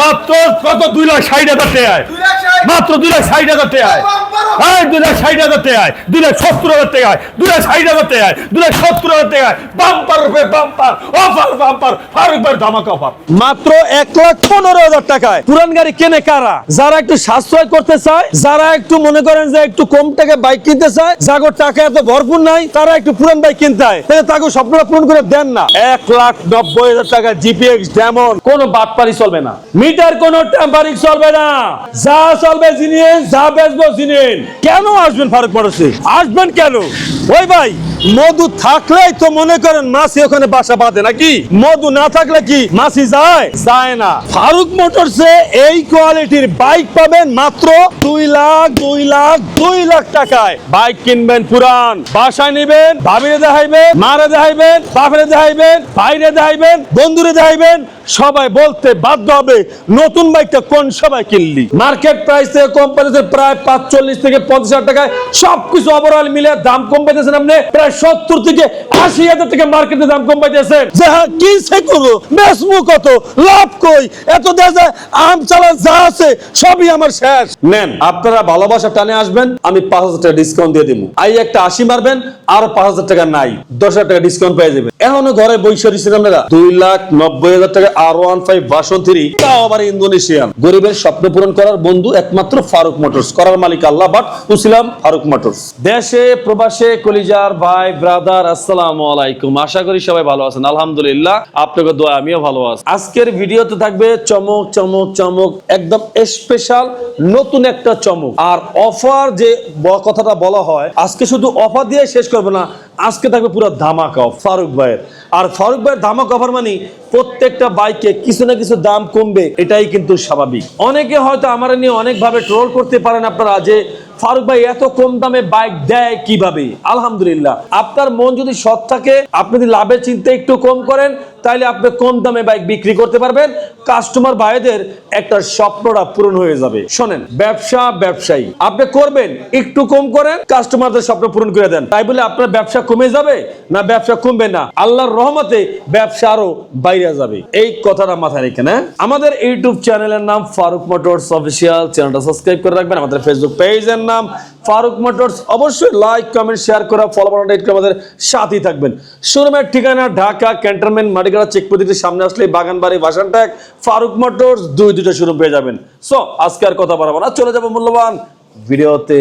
মাত্র কত? দুই লাখ ষাট হাজার টাকায়। মাত্র দুই লাখ ষাট হাজার টাকায়। হ্যাঁ দুই লাখ ষাট হাজার টাকায় দুই লাখ সত্তর হাজার টাকায় দুই লাখ ষাট হাজার টাকায় দুই লাখ সত্তর হাজার টাকায় বাম্পার রূপে বাম্পার অফার বাম্পার ফারুক ভাই ধামাকা অফার। মাত্র এক লাখ পনেরো হাজার টাকায়। পুরান গাড়ি কেনে কারা? যারা একটু সাশ্রয় করতে চায় যারা একটু মনে করেন যে একটু কম টাকায় বাইক কিনতে চায় যাগো টাকা এত ভরপুর নাই তারা একটু পুরান বাইক কিনতে হয় তাহলে তাকে স্বপ্নটা পূরণ করে দেন না। এক লাখ নব্বই হাজার টাকা জিপিএক্স ডেমন কোনো বাটপারি চলবে না। মিটার কোনো টেম্পারিং চলবে না। যা চলবে জিনিস যা বেচবো জিনিস। কেন আসবেন ফারুক মোটরসে আসবেন কেন? ওই ভাই মধু থাকলেই তো মনে করেন মাসি ওখানে বাসা বাঁধে নাকি? মধু না থাকলে কি মাসি যায়? যায় না। ফারুক মোটরসে এই কোয়ালিটির বাইক পাবেন মাত্র দুই লাখ দুই লাখ দুই লাখ টাকায়। বাইক কিনবেন পুরান। বাসায় নিবেন ভাবিরে দেখাইবেন মারে দেখাইবেন বাপরে দেখাইবেন ভাইরে দেখাইবেন বন্ধুরে দেখাইবেন সবাই বলতে বাধ্য হবে নতুন বাইকটা কোন সবাই কিনলি? মার্কেট প্রাইস থেকে কম পাইতেছে প্রায় পাঁচচল্লিশ থেকে পঞ্চাশ হাজার টাকায় সবকিছু ওভারঅল মিলে দাম কম পাইতেছেন আপনি। প্রায় সত্তর থেকে আশি হাজার টাকা মার্কেটে দাম কম পাইতেছেন। যে হ্যাঁ কি সে করব? বেসমু কত? লাভ কই? এত যায় আম চালান যা আছে সবই আমার শেষ। নেন আপনারা ভালোবাসা টানে আসবেন আমি পাঁচ হাজার টাকা ডিসকাউন্ট দিয়ে দিব আই একটা আশি মারবেন আর পাঁচ হাজার টাকা নাই। দশ হাজার টাকা ডিসকাউন্ট পেয়ে যাবেন। এখনও ঘরে বৈশা দিচ্ছেন আপনারা। দুই লাখ নব্বই হাজার টাকা আর ওয়ান ফাইভ থ্রি তাও আবার ইন্দোনেশিয়ান। গরিবের স্বপ্ন পূরণ করার বন্ধু একমাত্র ফারুক মোটরস। করার মালিক আল্লাহ বাট উসিলাম ফারুক মোটরস। দেশে, প্রবাসে, কলিজার ভাই ব্রাদার আসসালামু আলাইকুম। আশা করি সবাই ভালো আছেন। আলহামদুলিল্লাহ আপনাকে দোয়া, আমিও ভালো আছি। আজকের ভিডিওতে থাকবে চমক চমক চমক, একদম স্পেশাল নতুন একটা চমক। আর অফার যে কথাটা বলা হয়, আজকে শুধু অফার দিয়ে শেষ করব না আজকে থাকবে পুরো ধামাকা ফারুক ভাইয়ের। আর ফারুক ভাইয়ের ধামাকা অফার মানে প্রত্যেকটা বাইকে কিছু না কিছু দাম কমবে, এটাই কিন্তু স্বাভাবিক। অনেকে হয়তো আমার নিয়ে অনেকভাবে ট্রোল করতে পারেন আপনারা যে ফারুক ভাই এত কম দামে বাইক দেয় কীভাবে? আলহামদুলিল্লাহ। আপনার মন যদি সৎ থাকে, আপনি যদি লাভের চিন্তা একটু কম করেন তাহলে আপনি কম দামে বাইক বিক্রি করতে পারবেন। কাস্টমার ভাইদের একটা স্বপ্নটা পূরণ হয়ে যাবে। শোনেন, ব্যবসা ব্যবসায়ী। আপনি করবেন, একটু কম করেন কাস্টমারদের স্বপ্ন পূরণ করে দেন। তাই বলে আপনার ব্যবসা কমে যাবে না ব্যবসা কমবে না? আল্লাহর রহমতে ব্যবসা আরও বাইরে যাবে। এই কথাটা মাথায় রেখে না? আমাদের ইউটিউব চ্যানেলের নাম ফারুক মোটরস অফিসিয়াল। চ্যানেলটা সাবস্ক্রাইব করে রাখবেন। আমাদের ফেসবুক পেজের নাম ফারুক মোটরস, অবশ্যই লাইক কমেন্ট শেয়ার করা ফলো বাটনটা হিট করে আমাদের সাথেই থাকবেন। শোরুমের ঠিকানা ঢাকা ক্যান্টনমেন্ট মাটিগাড়া চেকপোস্টের সামনে আসলে বাগানবাড়ি ভাসানট্যাগ ফারুক মোটরস, দুই দুটো শোরুম পেয়ে যাবেন। সো আজকে আর কথা বাড়াবো না। চলে যাব মূল্যবান ভিডিওতে।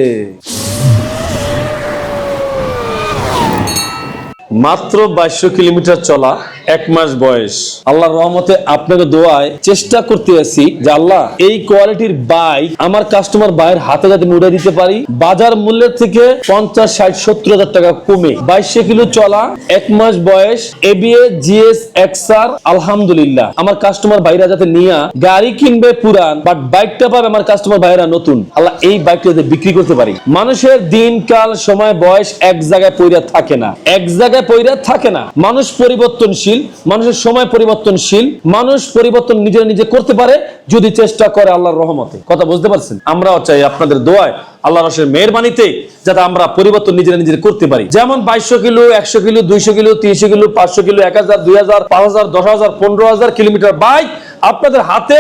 মাত্র বাইশশো কিলোমিটার চলা এক মাস বয়স। আল্লাহর রহমতে আপনাকে দোয়ায় চেষ্টা করতে আছি যে আল্লাহ, এই কোয়ালিটির বাইক আমার কাস্টমার বাইরের হাতে যাতে মুড়ে দিতে পারি। বাজার মূল্যের থেকে পঞ্চাশ, ষাট, সত্তর হাজার টাকা কমে। বাইশশো কিলো চলা এক মাস বয়স এবিএ জিএস এক্সআর আলহামদুলিল্লাহ। আমার কাস্টমার বাইরা যাতে নিয়ে গাড়ি কিনবে পুরান বাট বাইকটা পাবে আমার কাস্টমার বাইরা নতুন। আল্লাহ এই বাইকটা যাতে বিক্রি করতে পারি। মানুষের দিনকাল, সময়, বয়স এক জায়গায় পইরা থাকে না। এক জায়গায় পইরা থাকে না। মানুষ পরিবর্তনশীল, মানুষের সময় পরিবর্তনশীল, মানুষ পরিবর্তন নিজে নিজে করতে পারে যদি চেষ্টা করে আল্লাহর রহমতে। কথা বুঝতে পারছেন? আমরাও চাই আপনাদের দোয়ায় আল্লাহ রসের মেহরবানিতে যাতে আমরা পরিবর্তন নিজেরা নিজের করতে পারি। যেমন বাইশশো কিলো, একশো কিলো, দুইশো কিলো, তিনশো কিলো, পাঁচশো কিলো, এক হাজার, দুই হাজার, পাঁচ হাজার, দশ হাজার, পনেরো হাজার কিলোমিটার বাইক আপনাদের হাতে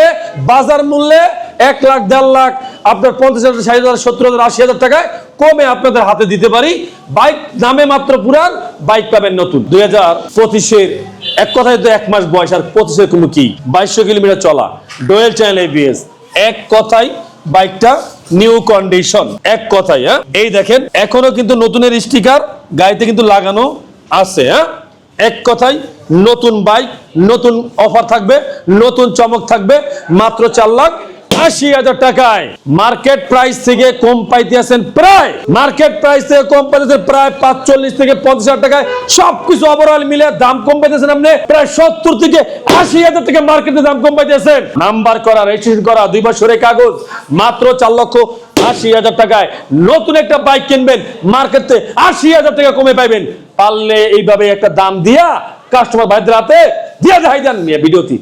বাজার মূল্যে এক লাখ, দেড় লাখ, আপনার পঞ্চাশ হাজার, ষাট হাজার, সত্তর হাজার, আশি হাজার টাকায় কমে আপনাদের হাতে দিতে পারি। বাইক নামে মাত্র পুরান, বাইক পাবেন নতুন। দুই হাজার পঁচিশের, এক কথায় তো এক মাস বয়স, আর পঁচিশের কোনো কি? বাইশশো কিলোমিটার চলা। ডোয়েল চ্যানেল এবিএস এক কথায় বাইকটা নিউ কন্ডিশন। এক কথায় হ্যাঁ? এই দেখেন এখনও কিন্তু নতুনের স্টিকার গাড়িতে কিন্তু লাগানো আছে হ্যাঁ? এক কথায় নতুন বাইক, নতুন অফার থাকবে, নতুন চমক থাকবে, মাত্র চার লাখ। আশি হাজার টাকায়। মার্কেট প্রাইস থেকে কম পাইতে আছেন প্রায় মার্কেট প্রাইস থেকে কম পাইতেছেন প্রায় পাঁচচল্লিশ থেকে পঞ্চাশ হাজার টাকায়। সবকিছু ওভারঅল মিলে দাম কম পাইতেছেন আপনি প্রায় সত্তর থেকে আশি হাজার টাকা মার্কেটে দাম কম পাইতেছেন নাম্বার করা রেজিস্ট্রেশন করা, দুই বছরের কাগজ, মাত্র চার লক্ষ আশি হাজার টাকায়। নতুন একটা বাইক কিনবেন মার্কেটে আশি হাজার টাকা কমে পাইবেন। পারলে এইভাবে একটা দাম দিয়া কাস্টমার ভাইদের হাতে দিয়া দেখাই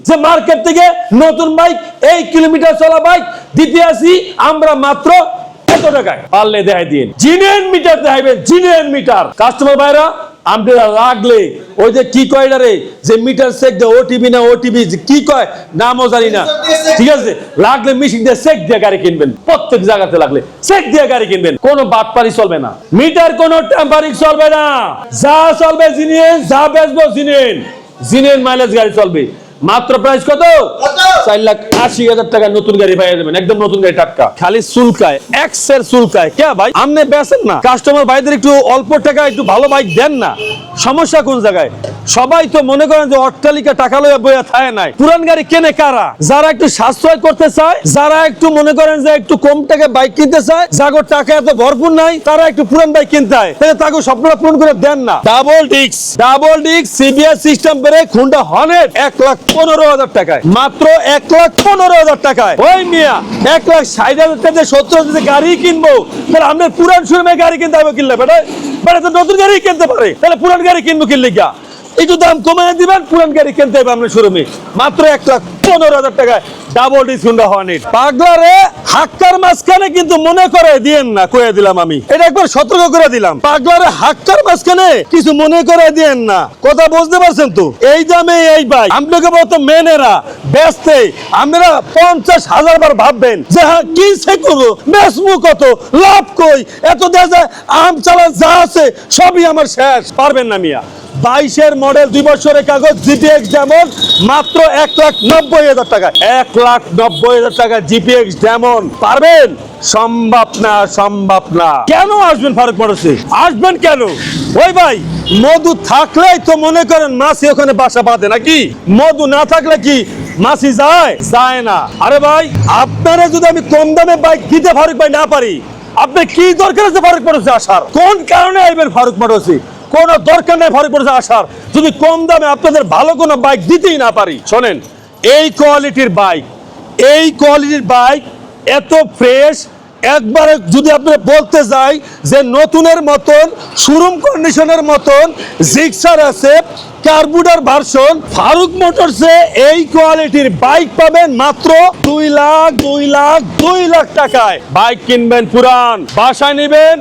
যে মার্কেট থেকে নতুন বাইক, এই কিলোমিটার চলা বাইক দিতে আসি আমরা মাত্র এত টাকায়? পারলে দেখাই দিন। Metre দেখাইবেন metre. কাস্টমার ভাইরা লাগলে ওই যে কি কয় রে, যে মিটার ওটিভি না ওটিভি কি কয়, নামও জানি না। ঠিক আছে? লাগলে মেশিন দিয়ে দিয়ে গাড়ি কিনবেন, প্রত্যেক জায়গাতে লাগলে চেক দিয়ে গাড়ি কিনবেন, কোনো বাটপারি চলবে না। মিটার কোনো চলবে না। যা চলবে জিনিস যা বেচবো জিনের মাইলেজ গাড়ি চলবে। মাত্র প্রাইস কত? চার লাখ আশি হাজার টাকা নতুন গাড়ি পাইয়া যাবেন একদম নতুন গাড়ি টাটকা। খালি চুলকায় এক্সের চুলকায়। কে ভাই? আপনি বেচেন না। কাস্টমার ভাইদের একটু অল্প টাকা একটু ভালো বাইক দেন না। সমস্যা কোন জায়গায়? সবাই তো মনে করেন যে অট্টালিকা টাকা লইয়া বইয়া থায় নাই। পুরান গাড়ি কেনে কারা? যারা একটু সাশ্রয় করতে চায় যারা একটু মনে করেন যে একটু কম টাকা বাইক কিনতে চায় যাগর টাকা এত ভরপুর নাই তারা একটু পুরান বাইক কিনতে হয় তাহলে তাকে স্বপ্নটা পূরণ করে দেন না। ডাবল ডিক্স ডাবল ডিক্স সিবিআর সিস্টেম বেড়ে খুন্ডা হনেট এক লাখ পনেরো হাজার টাকায়। মাত্র এক লাখ পনেরো হাজার টাকায়। ওই মিয়া, এক লাখ ষাট হাজার টাকা সত্তর হাজার গাড়ি কিনবো। তাহলে আপনার পুরান শোরুমে গাড়ি কিনতে হবে কিনলে? বেটা বেটা তো নতুন গাড়ি কিনতে পারে। তাহলে পুরান গাড়ি কিনবো কিনলে গা একটু দাম কমিয়ে দিবেন, পুরান গাড়ি কিনতে হবে আপনার শোরুমে মাত্র এক লাখ পনেরো হাজার টাকায় ডাবল ডিস হুন্ডা হর্নেট পাগলারে হাক্কার মাঝখানে কিন্তু মনে করে, দিয়েন না কয়ে দিলাম আমি। এটা একবার সতর্ক করে দিলাম। পাগলারে হাক্কার মাঝখানে কিছু মনে করে দিয়েন না। কথা বুঝতে পারছেন তো? এই দামে এই বাইক আপনাকে বলতো মেনেরা বেচতে আপনারা পঞ্চাশ হাজার বার ভাববেন যে হ্যাঁ কি সে করব কত? লাভ কই? এত দেখা আম চালান যা আছে, সবই আমার শেষ। পারবেন না মিয়া। বাইশের মডেল দুই বছরের কাগজ জিপিএক্স যেমন, মাত্র এক লাখ হাজার টাকা। এক লাখ নব্বই হাজার টাকা জিপিএক্স পারবেন? সম্ভব না সম্ভব না। কেন আসবেন ফারুক আসবেন কেন? ওই ভাই, মধু থাকলেই তো মনে করেন ওখানে বাসা বাঁধে নাকি? মধু না থাকলে কি যায়? যায় না। আরে ভাই, আপনারা যদি আমি কম দামে বাইক দিতে ফারুক ভাই না পারি আপনি কি দরকার আছে ফারুক মোটরসে আসার? কোন কারণে আইবেন ফারুক মোটরসে কোনো দরকার নেই ফারুক মোটরসে আসার। যদি কম দামে আপনাদের ভালো কোনো বাইক দিতেই না পারি, শোনেন এই কোয়ালিটির বাইক, এই কোয়ালিটির বাইক এত ফ্রেশ। একবারে যদি আপনারা বলতে যাই যে নতুনের মতন শোরুম কন্ডিশনের মতন জিক্সার আছে কার্বুডার ভার্সন ফারুক মোটরসে এই কোয়ালিটির বাইক পাবেন মাত্র দুই লাখ দুই লাখ দুই লাখ টাকায়। বাইক কিনবেন পুরান, বাসায় নেবেন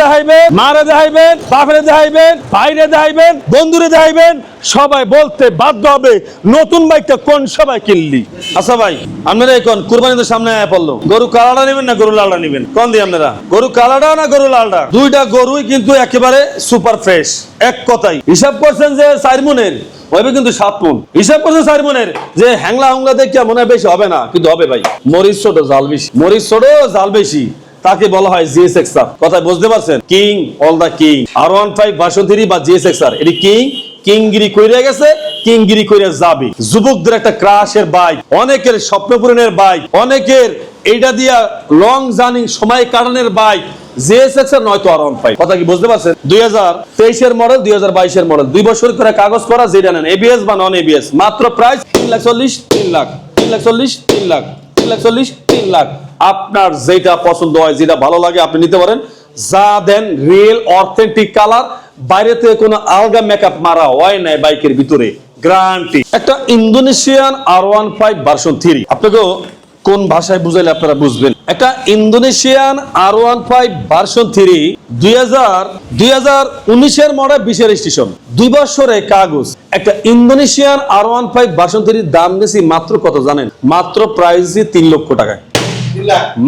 দেখাইবেন, মারে দেখাইবেন, বাপরে দেখাইবেন, ভাইরে দেখাইবেন, বন্ধুরে দেখাইবেন, সবাই বলতে বাধ্য হবে, নতুন বাইকটা কোন সবাই কিনলি? আচ্ছা ভাই, আপনারা এখন সামনে আয়া পড়ল। গরু কালাটা নেবেন না গরু লালটা নেবেন? কোন দিয়ে আপনারা? গরু কালাটা না গরু লালটা? দুইটা গরুই কিন্তু একেবারে সুপার ফ্রেশ, এক কথাই। হিসাব করছেন যে চার মনের, হবে কিন্তু সাত মন। হিসাব করছে চার যে হ্যাংলা হুংলা দেখে মনে হয় বেশি হবে না, কিন্তু হবে ভাই। মরিচ ছোট, জাল বেশি। মরিচ ছোট, জাল বেশি। তাকে বলা হয় জিএস এক্সআর কথা বুঝতে পারছেন? King all the king R one five three বা জিএস এক্সআর এটি কিং কিংগিরি কইরা গেছে কিংগিরি কইরা যাবে। যুবকদের একটা ক্রাশের বাইক অনেকের স্বপ্ন পূরণের বাইক অনেকের এইটা দিয়া লং জার্নি সময় কাটানোর বাইক কাগজ করা তিন লাখ। আপনার যেটা পছন্দ হয়, যেটা ভালো লাগে, আপনি নিতে পারেন। যা দেন রিয়েল অথেন্টিক কালার বাইরে থেকে কোনো আলগা মেকআপ মারা হয় নাই বাইকের ভিতরে গ্রান্টি একটা Indonesian R one five version three আপনাকে কোন ভাষায় বুঝাইলে আপনারা বুঝবেন? একটা Indonesian R one five version three দুই হাজার দুই হাজার উনিশের মডেল বিশের স্টেশন। দুই বছরে কাগজ। একটা Indonesian R one five version থ্রির দাম দিয়েছি মাত্র কত জানেন? মাত্র প্রাইস দিয়ে তিন লক্ষ টাকায়।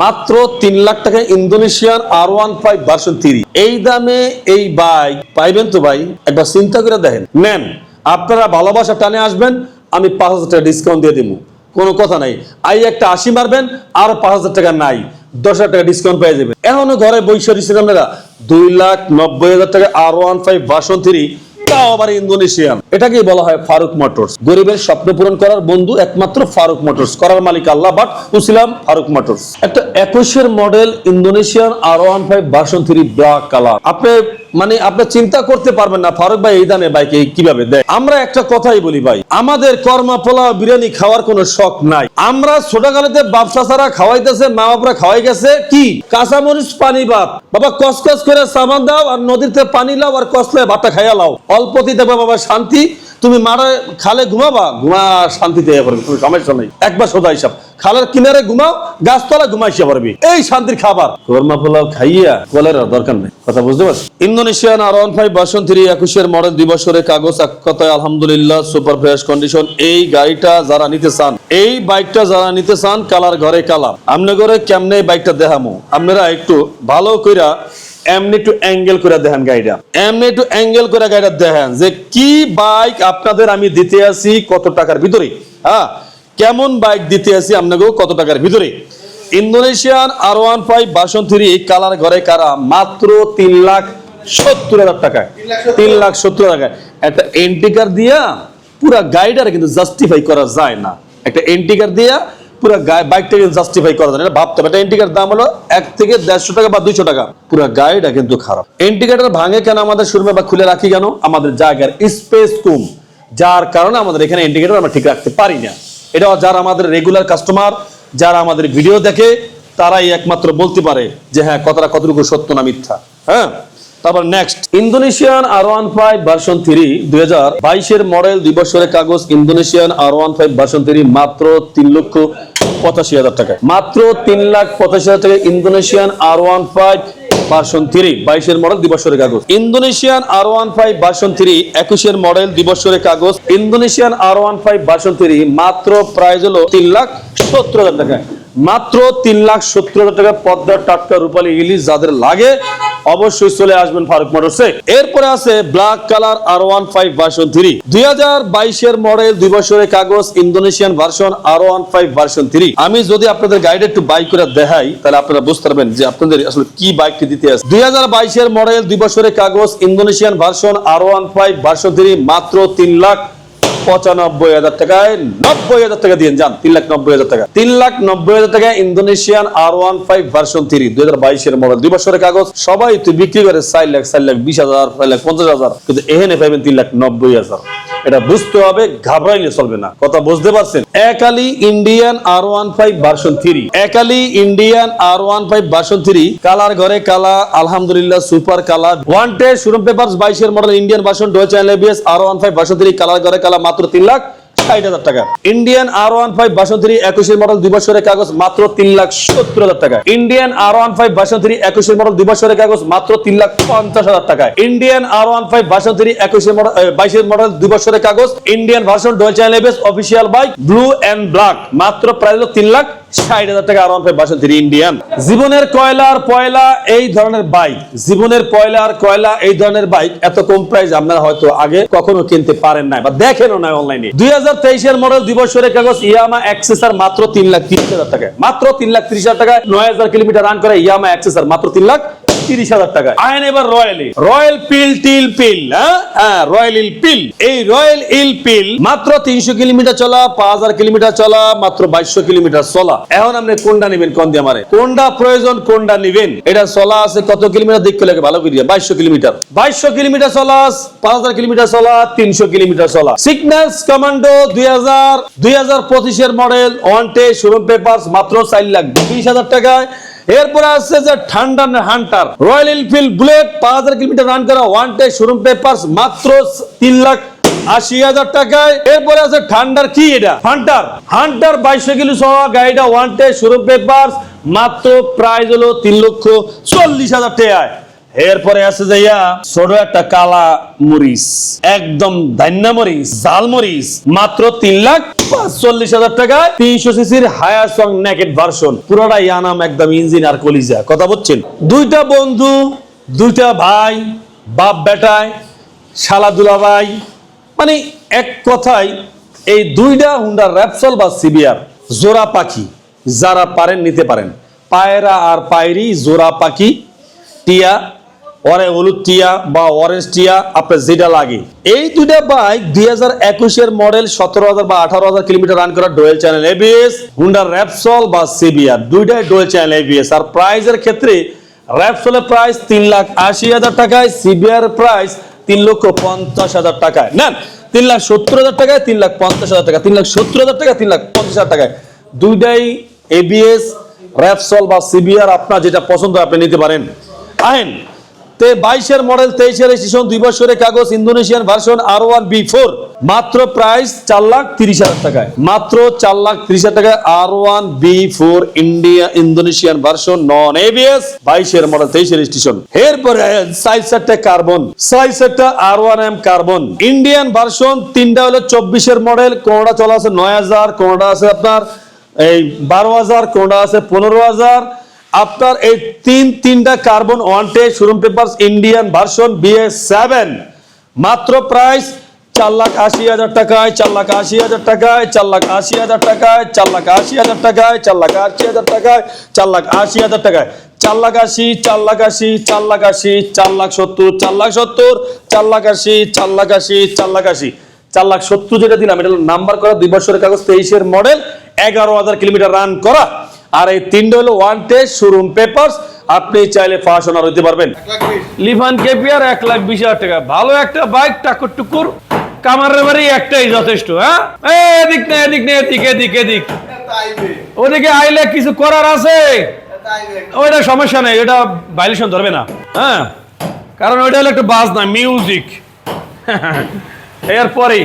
মাত্র তিন লাখ টাকা ইন্দোনেশিয়ার R one five version three. এই দামে এই বাইক পাইবেন তো ভাই? একবার চিন্তা করে দেখেন। নেন আপনারা ভালোবাসা টানে আসবেন আমি পাঁচ হাজার টাকা ডিসকাউন্ট দিয়ে দিব কোনো কথা নাই। আই একটা আশি মারবেন, আর পাঁচ হাজার টাকা নাই। দশ হাজার টাকা ডিসকাউন্ট পেয়ে যাবেন। এখনও ঘরে বৈশ দিচ্ছেন আপনারা। দুই লাখ নব্বই হাজার টাকা R one five version three Indonesian. এটাকেই বলা হয় ফারুক গরিবের স্বপ্ন পূরণ করার বন্ধু একমাত্র ফারুক মোটরস। করার মালিক আল্লাহ ফারুক একটা model Indonesian R one five three black আপনি মানে আপনি চিন্তা করতে পারবেন না, ফারুক ভাই, এই দামে ভাইকে কীভাবে? দেয় আমরা একটা কথাই বলি ভাই, আমাদের কর্মা পোলাও বিরিয়ানি খাওয়ার কোনো শখ নাই। আমরা ছোটকালেতে বাপসা ছাড়া খাওয়াইতেছে, মা বাপরা খাওয়াই গেছে, কি? কাঁচামরিচ, পানি ভাত। বাবা কসকস করে সামান দাও আর নদীতে পানি লাও আর কসলে ভাতটা খাইয়া লাও। অল্পতি দেবে বাবা শান্তি তুমি মারা খালে ঘুমাবা? ঘুমা শান্তিতে করবে কোনো সমস্যা নেই। একবার সোজা হিসাব। খালের কিনারে ঘুমাও, গাছতলা ঘুমাইসা পারবি এই শান্তির খাবার। কোরমা পোলাও খাইয়া কলের দরকার নেই। কথা বুঝতে পারছি? ইন্দোনেশিয়ান ফাইভ একুশের মডেল দুই বছরের কাগজ এক আলহামদুলিল্লাহ সুপার ফ্রেশ কন্ডিশন। এই গাড়িটা যারা নিতে চান, এই বাইকটা যারা নিতে চান, কালার ঘরে কালার। আমনে করে কেমনে এই বাইকটা দেখামো? আপনারা একটু ভালো কইরা এমনি একটু অ্যাঙ্গেল করে দেখেন গাড়িটা। এমনি একটু অ্যাঙ্গেল করে গাড়িটা দেখেন যে কি বাইক আপনাদের আমি দিতে আসি কত টাকার ভিতরে? হ্যাঁ? কেমন বাইক দিতে আসি আপনাকেও কত টাকার ভিতরে? Indonesian R one five version three colour ঘরে কারা? মাত্র তিন লাখ সত্তর হাজার টাকায়। তিন লাখ সত্তর। হাজার টাকায়। একটা এন্টিকার দিয়া পুরা গাড়িটারে কিন্তু জাস্টিফাই করা যায় না। একটা এন্টিকার দিয়া পুরো বাইকটাকে জাস্টিফাই করা যায় এটা ভাবতে হবে। একটা এন্টিকার দাম হলো এক থেকে দেড়শো টাকা বা দুইশো টাকা। পুরো গাড়িটা কিন্তু খারাপ। এন্টিকাটার ভাঙে কেন আমাদের শোরুমে বা খুলে রাখি কেন? আমাদের জায়গার স্পেস কম। যার কারণে আমাদের এখানে ইন্ডিকেটর আমরা ঠিক রাখতে পারি না। এটা যারা আমাদের রেগুলার কাস্টমার যারা আমাদের ভিডিও দেখে, তারাই একমাত্র বলতে পারে যে হ্যাঁ কথাটা কতটুকু সত্য না মিথ্যা। হ্যাঁ? তারপর next Indonesian R one five version three দুই হাজার বাইশের মডেল দুই কাগজ Indonesian R one five version three মাত্র তিন লক্ষ পঁচাশি হাজার টাকা। মাত্র তিন লাখ পঁচাশি হাজার টাকা Indonesian R one five version three বাইশের মডেল দুই কাগজ। Indonesian R one five version three একুশের মডেল দুই কাগজ। Indonesian R one five version three মাত্র প্রাইস হলো তিন লাখ সত্তর হাজার টাকা। মাত্র তিন লাখ সত্তর হাজার টাকা পদ্মার টাটকা রূপালী ইলিশ যাদের লাগে, অবশ্যই চলে আসবেন ফারুক মোটরসে এরপরে আছে black colour R one five version three দুই হাজার বাইশের মডেল দুই বছরের কাগজ Indonesian version R one five version three আমি যদি আপনাদের গাইড একটু বাইক করে দেখাই, তাহলে আপনারা বুঝতে পারবেন যে আপনাদের আসলে কি বাইকটি দিতে আছে। দুই হাজার বাইশের মডেল দুই বছরের কাগজ Indonesian version R one five version three মাত্র তিন লাখ পঁচানব্বই হাজার টাকায় নব্বই হাজার টাকা দিয়ে যান, তিন লাখ নব্বই হাজার টাকা। তিন লাখ নব্বই হাজার টাকা Indonesian R one five version three দুই হাজার বাইশের মডেল দুই বছরের কাগজ। সবাই তুই বিক্রি করে চার লাখ চার লাখ বিশ হাজার, চার লাখ পঞ্চাশ হাজার, কিন্তু এখানে পাইবেন তিন লাখ নব্বই হাজার। এটা বুঝতে হবে, ঘাবড়াইলে চলবে না। কথা বুঝতে পারছেন? একালি Indian R one five version three একালি Indian R one five version three colour ঘরে কালা আলহামদুলিল্লাহ সুপার কালার। ওয়ান টে শুরু পেপার বাইশের model Indian version R one five version three colour ঘরে কালা মাত্র তিন লাখ ষাট হাজার টাকা। ইন্ডিয়ান আর ওয়ান ফাইভ বাসন্তী থ্রি একুশের মডেল দুই বছরের কাগজ মাত্র তিন লাখ সত্তর হাজার টাকা। ইন্ডিয়ান আর ওয়ান ফাইভ বাসন্তী থ্রি একুশের মডেল দুই বছরের কাগজ মাত্র তিন লাখ পঞ্চাশ হাজার টাকা। ইন্ডিয়ান আর ওয়ান ফাইভ বাসন্তী থ্রি একুশের মডেল বাইশের মডেল দুই বছরের কাগজ Indian version dual channel official bike blue and black মাত্র প্রাইস তিন লাখ টাকা আর জীবনের কয়লার পয়লা এই ধরনের বাইক, জীবনের পয়লার কয়লা এই ধরনের বাইক এত কম প্রাইস আপনারা হয়তো আগে কখনো কিনতে পারেন নাই বা দেখেনও না অনলাইনে। দুই হাজার তেইশের মডেল দুই বছরের কাগজ ইয়ামা অ্যাক্সেসার মাত্র তিন লাখ তিরিশ হাজার টাকা মাত্র তিন লাখ তিরিশ হাজার টাকায় নয় হাজার কিলোমিটার রান করে ইয়ামা অ্যাক্সেসার মাত্র তিন লাখ তিরিশ হাজার টাকা আইন এবার royally royal peel till peel হ্যাঁ? হ্যাঁ রয়্যাল ইল পিল। এই রয়্যাল ইল পিল মাত্র তিনশো কিলোমিটার চলা পাঁচ হাজার কিলোমিটার চলা মাত্র বাইশশো কিলোমিটার চলা। এখন আপনি কোনটা নেবেন কোন দিয়ে আমারে কোনটা প্রয়োজন কোনটা নিবেন? এটা চলা আছে কত কিলোমিটার? দিক লাগে ভালো করিয়া বাইশশো কিলোমিটার। বাইশশো কিলোমিটার চলা পাঁচ হাজার কিলোমিটার চলা তিনশো কিলোমিটার চলা। সিগন্যালস কমান্ডো দুই হাজার দুই হাজার পঁচিশের মডেল ওয়ান টে শোরুম পেপার মাত্র চার লাখ বিশ হাজার টাকায়। এরপরে আসছে যে ঠান্ডা হান্টার। রয়্যাল এনফিল্ড বুলেট পাঁচ হাজার কিলোমিটার রান করা ওয়ান শোরুম পেপার মাত্র তিন লাখ আশি হাজার টাকায়। এরপরে আছে ঠান্ডার কি এটা? হান্টার হান্টার বাইশশো কিলো সহ গাড়িটা ওয়ান শোরুম পেপার মাত্র প্রাইস হলো তিন লক্ষ চল্লিশ হাজার টাকায়। এরপরে আছে যাইয়া ছোট একটা কালা মরিচ, একদম ধান্যা মরিচ জাল মরিচ, মাত্র তিন লাখ চল্লিশ হাজার টাকায় তিনশো সিসির হায়ার সং নেকেট ভার্সন পুরোটা ইয়ানাম একদম ইঞ্জিন আর কলিজা, কথা বলছেন দুইটা বন্ধু, দুইটা ভাই, বাপ বেটায়, শালা দুলাভাই মানে এক কথায় এই দুইটা হুন্ডা র্যাপসল বা সিবিআর জোড়া পাখি, যারা পারেন নিতে পারেন। পায়রা আর পায়রি, জোড়া পাখি, টিয়া অরে হলুদ টিয়া বা অরেঞ্জ টিয়া, আপনার যেটা লাগে। এই দুইটা বাইক দুই হাজার একুশের মডেল সতেরো হাজার বা আঠারো হাজার কিলোমিটার রান করা dual channel ABS Honda Repsol বা সিবিআর দুইটাই ডোয়েল চ্যানেল এবিএস আর প্রাইজের ক্ষেত্রে র্যাপসলের প্রাইস তিন লাখ আশি হাজার টাকায় সিবিআর প্রাইস তিন লক্ষ পঞ্চাশ হাজার টাকায়। নেন, তিন লাখ সত্তর হাজার টাকায়, তিন লাখ পঞ্চাশ হাজার টাকা তিন লাখ সত্তর হাজার টাকা তিন লাখ পঞ্চাশ হাজার টাকায়। দুইটাই এবিএস র্যাপসল বা সিবিআর আপনার যেটা পছন্দ আপনি নিতে পারেন। আহেন তে বাইশের মডেল, তেইশের রেজিস্ট্রেশন, দুই বছরের কাগজ, Indonesian version R one B four মাত্র প্রাইস চার লাখ তিরিশ হাজার টাকায়। মাত্র চার লাখ তিরিশ হাজার টাকায় R one B four India Indonesian version non ABS বাইশের মডেল, তেইশের রেজিস্ট্রেশন। এরপরে সাইজ সাইসেটটা carbon. সাইসেটটা R one M carbon. Indian version তিনটা হলো চব্বিশের মডেল, কোনটা চলা আছে নয় হাজার, কোনটা আছে আপনার এই বারো হাজার, কোনটা আছে পনেরো হাজার আপনার এই তিন তিনটা carbon ওয়ান্টে showroom paper Indian version BS seven মাত্র প্রাইস চার লাখ আশি হাজার টাকায় চার লাখ আশি হাজার টাকায় চার লাখ আশি হাজার টাকায় চার লাখ আশি হাজার টাকায় চার লাখ আশি হাজার টাকায় চার লাখ আশি হাজার টাকায় চার লাখ আশি চার লাখ আশি চার লাখ আশি চার লাখ সত্তর চার লাখ সত্তর চার লাখ আশি চার লাখ আশি চার লাখ আশি চার লাখ সত্তর যেটা দিলাম এটা নাম্বার করা দুই বছরের কাগজ তেইশের মডেল এগারো হাজার কিলোমিটার রান করা আর এই তিনটা হলো ওয়ান টেস্ট শোরুম পেপারস আপনি চাইলে ফাঁস ওনার হইতে পারবেন। লিফান কেপিয়ার এক লাখ বিশ হাজার টাকা। ভালো একটা বাইক টাকুর টুকুর কামারের বাড়ি একটাই যথেষ্ট হ্যাঁ? এই এদিক না এদিক না এদিক এদিক এদিক। ওদিকে আইলে কিছু করার আছে? ওইটা সমস্যা নেই ওটা ভাইলেশন ধরবে না হ্যাঁ? কারণ ওইটা হলো একটা বাজ না মিউজিক এরপরে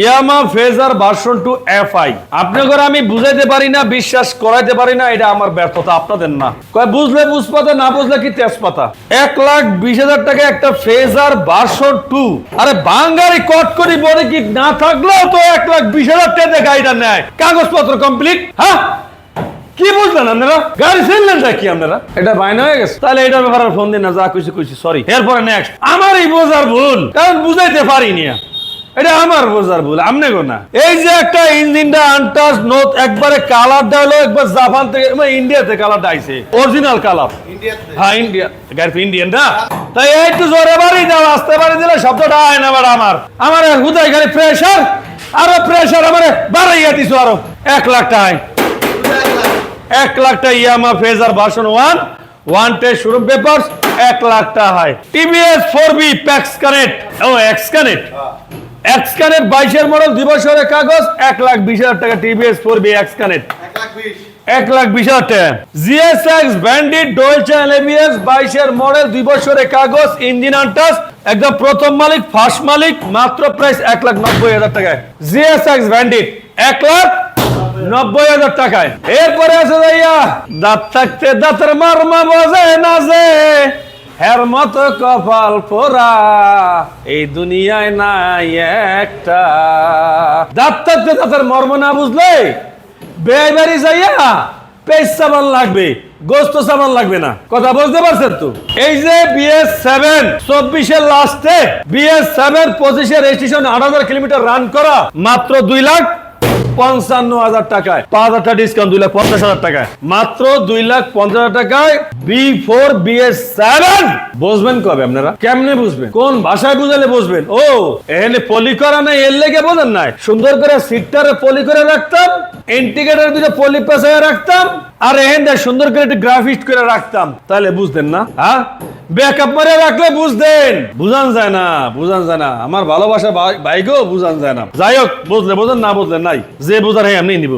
Yamaha Fazer version two F I আপনাদের আমি বুঝাইতে পারি না বিশ্বাস করাইতে পারি না এটা আমার ব্যর্থতা আপনাদের না। কয় বুঝলে বুঝপাতা না বুঝলে কি তেজপাতা? এক লাখ বিশ হাজার টাকা একটা ফেজার ভার্সন টু। আরে বাঙ্গারি কট করি বলে কি না থাকলেও তো এক লাখ বিশ হাজার টাকা গাড়িটা নেয়। কাগজপত্র কমপ্লিট হ্যাঁ? কি বুঝলেন আপনারা? গাড়ি ফেললেন কি আপনারা? এটা বাইনা হয়ে গেছে। তাহলে এটার ব্যাপারে ফোন দিন না যা কইছি কইছি সরি এরপরে নেক্সট আমার এই বোঝার ভুল কারণ বুঝাইতে পারিনি। এটা আমার বোঝার ভুল আমনে গো না। এই যে একটা ইঞ্জিনটা আনটাস নোট একবারে কালারটা হলো একবার জাপান থেকে মানে ইন্ডিয়াতে কালারটা আইছে অরিজিনাল কালার হ্যাঁ ইন্ডিয়া। গাড়ি তো ইন্ডিয়ান না? তাই একটু জোরে বাড়ি দাও আসতে বাড়ি দিলে শব্দটা আয় না বাড়া আমার আমার হুদাই খালি প্রেশার আরও প্রেশার আমারে বাড়াইয়া দিছো আরও। এক লাখ টাকায়। এক লাখ টাকা Yamaha Fazer version one one test showroom paper এক লাখ টাকা হয় টিভিএস ফোর বি প্যাক্স কানেক্ট ও এক্স কানেক্ট এক্স বাইশের মডেল দুই বছরের কাগজ এক লাখ বিশ হাজার টাকা টিভিএস ফোর বি এক্স এক লাখ বিশ। হাজার টাকা। GSX Bandit dual channel ABS বাইশের মডেল দুই বছরের কাগজ ইঞ্জিন আনটাস একদম প্রথম মালিক ফার্স্ট মালিক মাত্র প্রাইস এক লাখ নব্বই হাজার টাকায়। জিএস এক্স ব্যান্ডিট এক লাখ নব্বই হাজার টাকায়। এরপরে আছে ভাইয়া দাঁত থাকতে দাঁতের মারমা বোঝে না যে। হের মতো কপাল পোড়া, এই দুনিয়ায় নাই একটা। থাকতে দাঁতের মর্ম না বুঝলে? বেয় বাড়ি যাইয়া পেজ সাবান লাগবে, গোস্ত সাবান লাগবে না। কথা বুঝতে পারছেন তো? এই যে বিএস সেভেন, চব্বিশের লাস্টে বিএস সেভেন পঁচিশের রেজিস্ট্রেশন আট হাজার কিলোমিটার রান করা, মাত্র দুই লাখ পঞ্চান্ন হাজার টাকায়। পাঁচ হাজার টাকা ডিসকাউন্ট দুই লাখ পঞ্চাশ হাজার টাকায়। মাত্র দুই লাখ পঞ্চাশ হাজার টাকায় বি ফোর বিএস সেভেন বুঝবেন কবে আপনারা? কেমনে বুঝবেন? কোন ভাষায় বুঝালে বুঝবেন? ও, এখানে পলি করা নাই, এর লেগে বোঝেন নাই। সুন্দর করে সিটটারে পলি করে রাখতাম ইন্ডিকেটার দুটো পলি পেঁচায় রাখতাম, আর এখান সুন্দর করে একটু গ্রাফিক্স করে রাখতাম। তাহলে বুঝতেন না হ্যাঁ? ব্যাকআপ মারে রাখলে বুঝতেন। বুঝান যায় না, বুঝান যায় না। আমার ভালোবাসা ভাই- ভাইকেও বুঝান যায় না। যাই হোক, বুঝলে বুঝেন, না বুঝলেন নাই। যে বুঝার হ্যাঁ আমি নিব।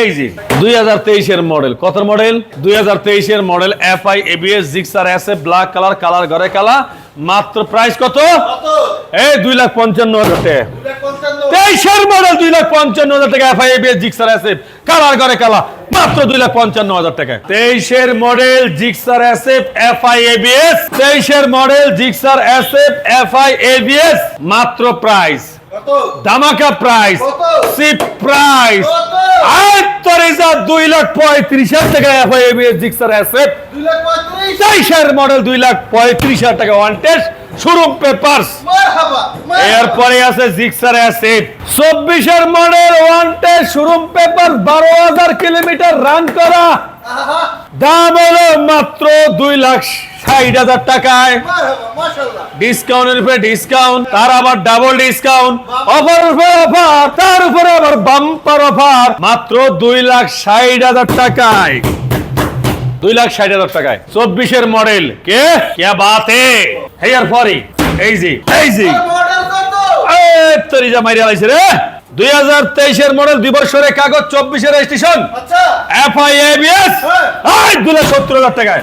এই যে দুই হাজার তেইশের মডেল। কত মডেল? দুই হাজার তেইশের model F I ABS Gixxer S A black colour colour ঘরে কালা মাত্র প্রাইস কত? এই দুই লাখ পঞ্চান্ন হাজার টাকা। তেইশের মডেল দুই লাখ পঞ্চান্ন হাজার টাকা FI ABS Gixxer SF. Colour করে কালা মাত্র দুই লাখ পঞ্চান্ন হাজার টাকা। তেইশের model Gixxer SF FI ABS. তেইশের model Gixxer SF FI ABS. মাত্র প্রাইস। ধামাকা প্রাইস? সিপ প্রাইস কত? আয়ত্তরিজা দুই লাখ পঁয়ত্রিশ হাজার টাকা এফআই এবিএস জিক্সার এসএফ তেইশের মডেল দুই লাখ পঁয়ত্রিশ। হাজার টাকা ওয়ান টেস্ট শুরু পেপার্স এরপরে আছে জিক্সার চব্বিশের মডেল ওয়ান টেস্ট পেপার বারো হাজার কিলোমিটার রান করা। দাম হলো মাত্র দুই লাখ ষাট হাজার টাকায়। ডিসকাউন্টের উপরে ডিসকাউন্ট, তার আবার ডাবল ডিসকাউন্ট অফার তার উপরে আবার বাম্পার অফার মাত্র দুই লাখ ষাট হাজার টাকায়। দুই লাখ ষাট হাজার টাকায়। চব্বিশের মডেল কে? কে বাতে? হেয়ার ফরি। এই যে, এই এই, তরিজা মাইরিয়া রে। দুই হাজার তেইশের মডেল দুই বছরের কাগজ চব্বিশের রেজিস্ট্রেশন এফ আই এবিএস হ্যাঁ। দুই লাখ সত্তর হাজার টাকায়।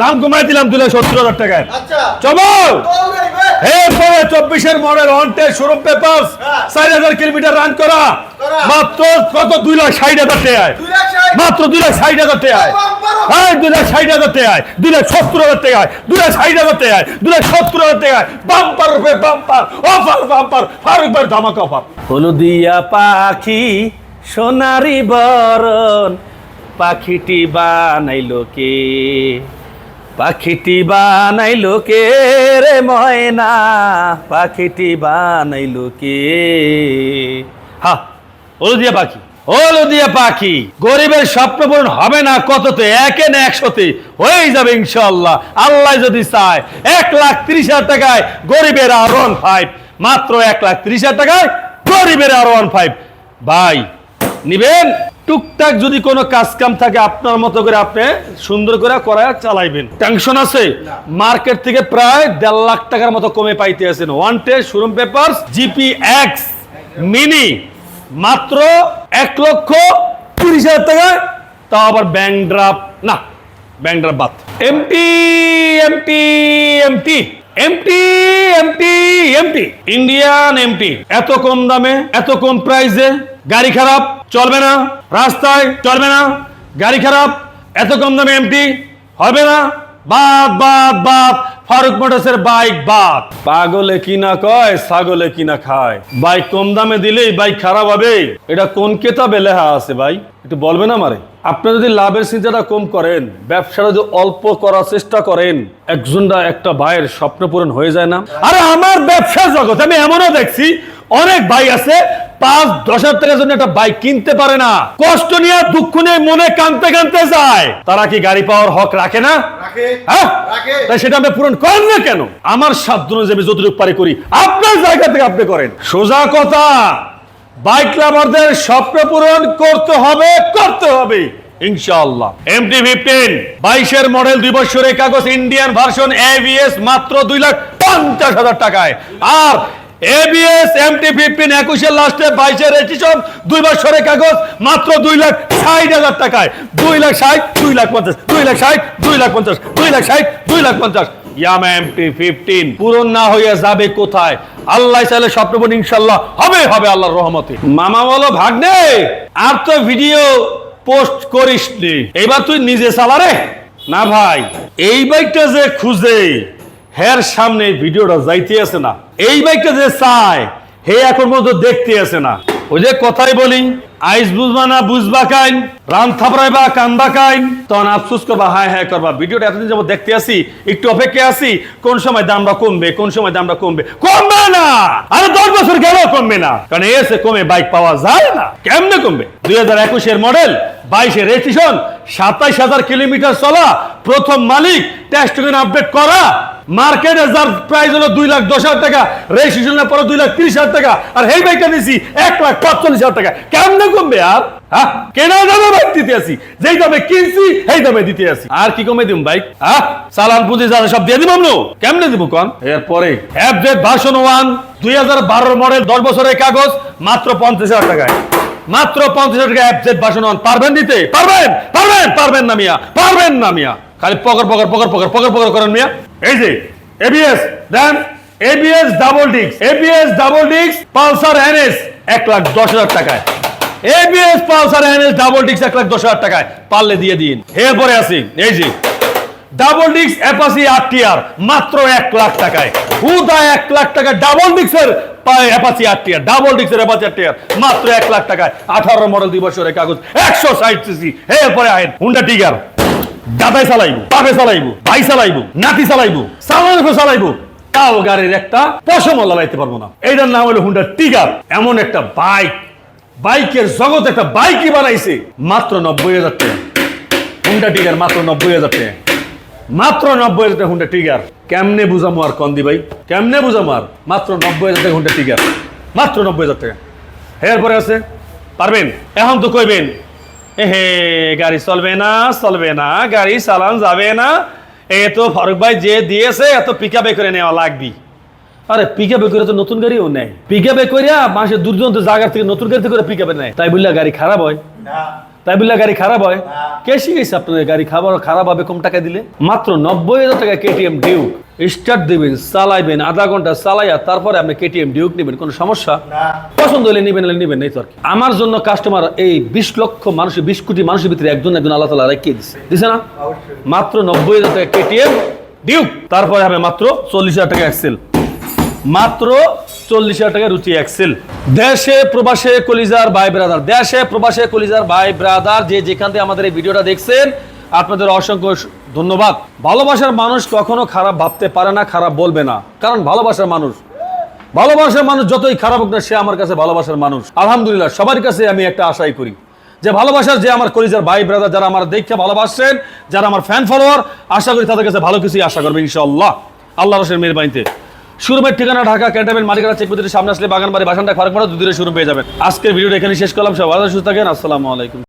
দাম কমাই দিলাম দুই লাখ সত্তর হাজার টাকায়। আচ্ছা। চমক চল রে বে। এরপরে চব্বিশের মডেল ওয়ান্টেড শোরুম পেপার। চার হাজার কিলোমিটার রান করা। মাত্র কত? দুই লাখ ষাট হাজার টাকায়। মাত্র দুই লাখ ষাট হাজার টাকায়। হ্যাঁ দুই লাখ ষাট হাজার টাকায়। দুই লাখ সত্তর হাজার টাকায়। দুই লাখ ষাট হাজার টাকায়। দুই লাখ সত্তর হাজার টাকায়। বাম্পার রূপে বাম্পার অফার বাম্পার ফারুক ভাই ধামাকা অফার হলুদিয়া পাখি, সোনারি বরণ, পাখিটি বানাইলো কে? পাখিটি বানাইলো কে রে ময়না? পাখিটি বানাইলো কে? হ্যাঁ হলুদিয়া পাখি হলুদিয়া পাখি, গরিবের স্বপ্ন পূরণ হবে না, কততে একে না একশোতে হয়ে যাবে ইনশাল্লাহ আল্লাহ যদি চায়, এক লাখ ত্রিশ হাজার টাকায় গরিবের আর ওয়ান ফাইভ মাত্র এক লাখ ত্রিশ হাজার টাকায় গরিবের আর ওয়ান ফাইভ ভাই নিবেন? টুকটাক যদি কোনো কাজ কাম থাকে আপনার মতো করে আপনি সুন্দর করে করা চালাইবেন। টেনশন আছে? মার্কেট থেকে প্রায় দেড় লাখ টাকার মতো কমে পাইতে আছেন। Wanted showroom paper GP X mini মাত্র এক লক্ষ তিরিশ হাজার টাকায় তাও আবার ব্যাংক ড্রাফ না ব্যাংক ড্রাফ বাদ। MT MT MT MT MT MT Indian MT এত কম দামে, এত কম প্রাইসে গাড়ি খারাপ, চলবে না। রাস্তায় চলবে না। গাড়ি খারাপ, এত কম দামে এমটি হবে না। বাদ বাদ বাদ। ফারুক মোটরসের বাইক বাদ। পাগলে কিনা কয়, ছাগলে কিনা খায়। বাইক কম দামে দিলেই বাইক খারাপ হবে। এটা কোন কেতাবে লেখা আছে ভাই? একটু বলবেন আমারে? আপনি যদি লাভের চিন্তাটা কম করেন ব্যবসাটা যদি অল্প করার চেষ্টা করেন একজনটা একটা ভাইয়ের স্বপ্ন পূরণ হয়ে যায় না। আরে আমার ব্যবসা জগৎ আমি এমনও দেখছি অনেক ভাই আছে পাঁচ দশ হাজার টাকার জন্য একটা বাইক কিনতে পারে না। কষ্ট নিয়ে দুঃখ নিয়ে মনে কানতে কানতে যায়। তারা কি গাড়ি পাওয়ার হক রাখে না? হ্যাঁ? তাই সেটা আপনি পূরণ করেন না কেন? আমার সাধ্য অনুযায়ী আমি যতটুকু পারি করি। আপনার জায়গা থেকে আপনি করেন। সোজা কথা। বাইক স্বপ্ন পূরণ করতে হবে করতে হবে, ইনশাআল্লাহ। এমটি ফিফটিন বাইশের মডেল দুই বছরের কাগজ ইন্ডিয়ান ভার্সন এবিএস মাত্র দুই লাখ পঞ্চাশ হাজার টাকায়। আর এবিএস এমটি ফিফটিন একুশের লাস্টে বাইশের রেজিস্ট্রেশন দুই বছরের কাগজ মাত্র দুই লাখ ষাট হাজার টাকায়। দুই লাখ ষাট, দুই লাখ পঞ্চাশ, দুই লাখ ষাট, দুই লাখ পঞ্চাশ, দুই লাখ ষাট, দুই লাখ পঞ্চাশ। Yamaha MT fifteen. পূরণ না হয়ে যাবে কোথায়? আল্লাহ চাইলে স্বপ্নপূর্ণ ইনশাল্লাহ হবে হবে আল্লাহর রহমতে। মামা বলো ভাগ্নে আর তো ভিডিও পোস্ট করিস নি। এবার তুই নিজে চালারে না ভাই, এই বাইকটা যে খুঁজে, হের সামনে ভিডিওটা যাইতে আছে না। এই বাইকটা যে চায়, হে এখন পর্যন্ত দেখতে আছে না। ওই যে কথাই বলি আইস বুঝবা না, বুঝবা কাইন। রান থাপড়াইবা কান্দা কাইন। তখন আফসোস করবা, হায় হায়, করবা। ভিডিওটা এতদিন যাব দেখতে আসি, একটু অপেক্ষা আসি, কোন সময় দামটা কমবে, কোন সময় দামটা কমবে। কমবে না! আরে দশ বছর গেল কমবে না। কারণ এসে কমে বাইক পাওয়া যায় না। কেমনে কমবে? দুই হাজার একুশের মডেল, বাইশের রেজিস্ট্রেশন, সাতাইশ হাজার কিলোমিটার চলা, প্রথম মালিক টেস্ট আপডেট করা। মার্কেটে যার প্রাইস হলো দুই লাখ দশ হাজার টাকা, রেজিস্ট্রেশনের পরে দুই লাখ তিরিশ হাজার টাকা। আর এই বাইকটা দিয়েছি এক লাখ পাঁচচল্লিশ হাজার টাকা। কেমনে কমবে আর? হ্যাঁ কেনা দামে বাইক দিতে আসি। যেই দামে কিনছি সেই দামে দিতে আসি। আর কি কমে দিম বাইক? হ্যাঁ চালান পুঁজি যারা সব দিয়ে দিব আমনো। কেমনে দিব কন? এরপরে? অ্যাপডেট ভার্সন ওয়ান দুই হাজার বারো মডেল দশ বছরের কাগজ মাত্র পঞ্চাশ হাজার টাকায়। মাত্র পঞ্চাশ হাজার টাকা অ্যাপডেট ভার্সন ওয়ান পারবেন দিতে? পারবেন! পারবেন! পারবেন না মিয়া। পারবেন না মিয়া। খালি পকর পকর পকর পকর পকর পকর করেন মিয়া। এই যে এবিএস দেন এবিএস ডাবল ডিক্স এবিএস ডাবল ডিক্স পালসার এনএস এক লাখ দশ হাজার টাকায়। এবিএস পালসার এনএস ডাবল ডিক্স এক লাখ দশ হাজার টাকায়। পারলে দিয়ে দিন। এরপরে আসি, এই যে, ডাবল ডিক্স অ্যাপাসি আরটিআর মাত্র এক লাখ টাকায়। হুদা এক লাখ টাকা ডাবল ডিক্সের অ্যাপাসি আরটিআর ডাবল ডিক্সের অ্যাপাসি আরটিআর মাত্র এক লাখ টাকায়। আঠারো মডেল, দুই বছরের কাগজ, একশো ষাট সিসি। এরপরে আইন হুন্ডা টিগার। দাদাই চালাইবো, বাপে চালাইবো, ভাই চালাইবো, নাতি চালাইবো চালানো চালাইবো। তাও গাড়ির একটা পশমও লাগাইতে পারব না। এইটার নাম হলো হুন্ডা টিগার। এমন একটা বাইক। বাইকের জগৎ একটা বাইকই বানাইছে। মাত্র নব্বই হাজার টাকা। হুন্ডা টিগার মাত্র নব্বই হাজার টাকা। মাত্র নব্বই হাজার টাকা হুন্ডা টিগার কেমনে বুঝামো আর কন্দি ভাই? কেমনে বুঝামো আর? মাত্র নব্বই হাজার টাকা হুন্ডা টিগার মাত্র নব্বই হাজার টাকা। এরপরে আছে। পারবেন? এখন তো কইবেন এহে গাড়ি চলবে না চলবে না, গাড়ি চালান যাবে না। এ তো ফারুক ভাই যে দিয়েছে এত পিক করে নেওয়া লাগবি। আরে পিক আপে করে তো নতুন গাড়িও নেয়। পিক আপে করিয়া মানুষের দূর দূরান্ত জায়গা থেকে নতুন গাড়ি করে পিক আপে নেয়। তাই বললে গাড়ি খারাপ হয়। তাই বললে গাড়ি খারাপ হয়। কে শিখেছে আপনাদের গাড়ি খাবার খারাপ হবে কম টাকা দিলে? মাত্র নব্বই হাজার টাকা কেটিএম ডিউক স্টার্ট দিবেন চালাইবেন আধা ঘণ্টা চালাইয়া তারপরে আপনি কেটিএম ডিউক নেবেন কোনো সমস্যা? পছন্দ হলে নেবেন হলে নেবেন এই তো আর আমার জন্য কাস্টমার এই বিশ লক্ষ মানুষ বিশ কোটি মানুষের ভিতরে একজন একজন আল্লাহ তালা রেখে দিচ্ছে দিছে না? মাত্র নব্বই হাজার টাকা কেটিএম ডিউক তারপরে হবে মাত্র চল্লিশ হাজার টাকা এক্সেল মাত্র চল্লিশ হাজার টাকা রুচি এক্সেল। দেশে, প্রবাসে কলিজার ভাই ব্রাদার দেশে, প্রবাসে কলিজার ভাই ব্রাদার যে যেখান থেকে আমাদের এই ভিডিওটা দেখছেন, আপনাদের অসংখ্য ধন্যবাদ। ভালোবাসার মানুষ কখনো খারাপ ভাবতে পারে না, খারাপ বলবে না। কারণ ভালোবাসার মানুষ ভালোবাসার মানুষ যতই খারাপ হোক না, সে আমার কাছে ভালোবাসার মানুষ। আলহামদুলিল্লাহ, সবার কাছে আমি একটা আশাই করি যে ভালোবাসার যে আমার কলিজার ভাই ব্রাদার যারা আমার দেখে ভালোবাসছেন, যারা আমার ফ্যান ফলোয়ার আশা করি তাদের কাছে ভালো কিছুই আশা করবে ইনশাল্লাহ আল্লাহ রসের মেহরবানিতে। শোরুমের ঠিকানা ঢাকা ক্যান্টামেন্ট মালিকানা চেকবুতির সামনে আসলে বাগানবাড়ি বাসানটা খড়গপাড়া দুদিনের শুরু পেয়ে যাবেন। আজকের ভিডিওটা এখানে শেষ করলাম সব ভালো সুস্থ থাকেন, আসসালামু আলাইকুম।